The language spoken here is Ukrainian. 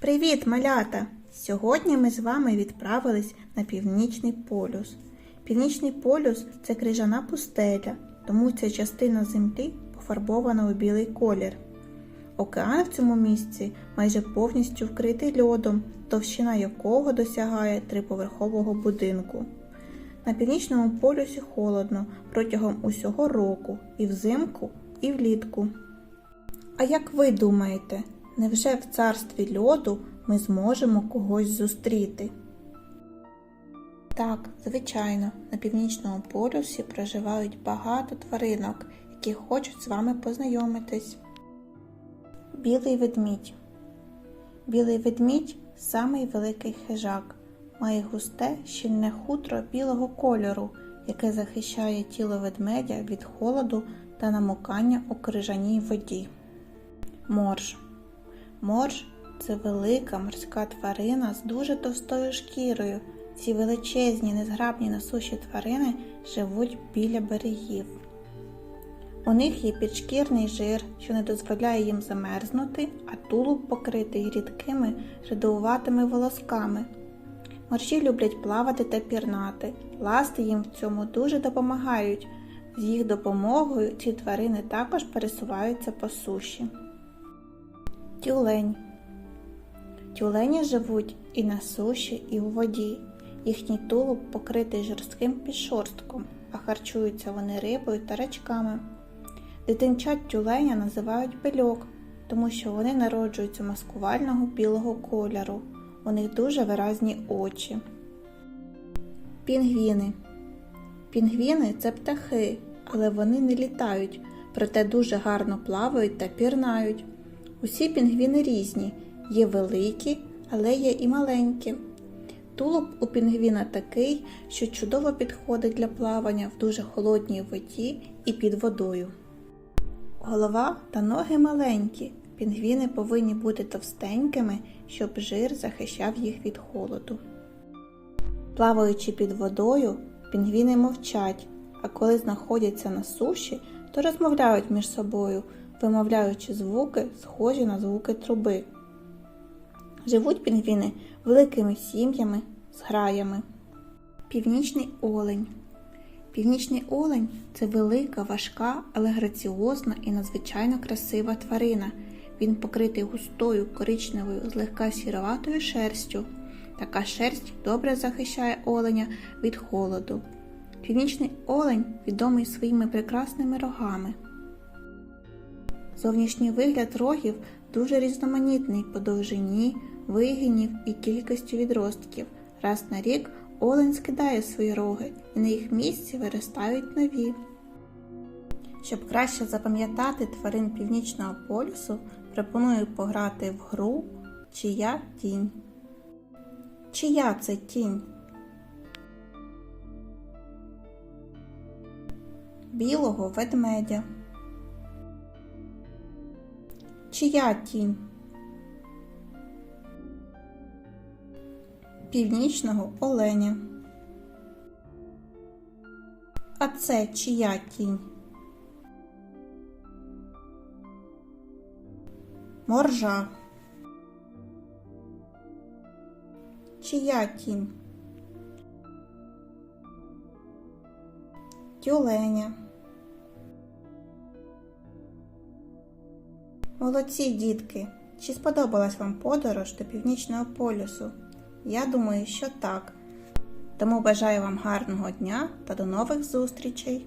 Привіт, малята! Сьогодні ми з вами відправились на північний полюс. Північний полюс це крижана пустеля, тому ця частина землі пофарбована у білий колір. Океан в цьому місці майже повністю вкритий льодом, товщина якого досягає триповерхового будинку. На північному полюсі холодно протягом усього року і взимку, і влітку. А як ви думаєте, невже в царстві льоду ми зможемо когось зустріти? Так, звичайно, на північному полюсі проживають багато тваринок, які хочуть з вами познайомитись. Білий ведмідь. Білий ведмідь самий великий хижак. Має густе, щільне хутро білого кольору, яке захищає тіло ведмедя від холоду та намокання у крижаній воді. Морж. Морж це велика морська тварина з дуже товстою шкірою. Ці величезні, незграбні на суші тварини живуть біля берегів. У них є підшкірний жир, що не дозволяє їм замерзнути, а тулуб покритий рідкими жидовуватими волосками. Моржі люблять плавати та пірнати, ласти їм в цьому дуже допомагають. З їх допомогою ці тварини також пересуваються по суші. Тюлень. Тюлені живуть і на суші, і у воді. Їхній тулуб покритий жорстким підшорстком, а харчуються вони рибою та рачками. Дитинчат тюленя називають пильок, тому що вони народжуються маскувального білого кольору. У них дуже виразні очі. Пінгвіни. Пінгвіни це птахи, але вони не літають, проте дуже гарно плавають та пірнають. Усі пінгвіни різні, є великі, але є і маленькі. Тулуб у пінгвіна такий, що чудово підходить для плавання в дуже холодній воді і під водою. Голова та ноги маленькі. Пінгвіни повинні бути товстенькими, щоб жир захищав їх від холоду. Плаваючи під водою, пінгвіни мовчать, а коли знаходяться на суші, то розмовляють між собою, вимовляючи звуки, схожі на звуки труби. Живуть пінгвіни великими сім'ями, зграями. Північний олень. Північний олень це велика, важка, але граціозна і надзвичайно красива тварина. Він покритий густою коричневою, злегка сіроватою шерстю. Така шерсть добре захищає оленя від холоду. Північний олень відомий своїми прекрасними рогами. Зовнішній вигляд рогів дуже різноманітний по довжині, вигинів і кількості відростків. Раз на рік олень скидає свої роги, і на їх місці виростають нові. Щоб краще запам'ятати тварин північного полюсу, пропоную пограти в гру Чия тінь. Чия це тінь? Білого ведмедя. Чия тінь? Північного оленя. А це чия тінь? Моржа. Чия тінь? Тюленя. Молодці, дітки! Чи сподобалась вам подорож до Північного полюсу? Я думаю, що так. Тому бажаю вам гарного дня та до нових зустрічей!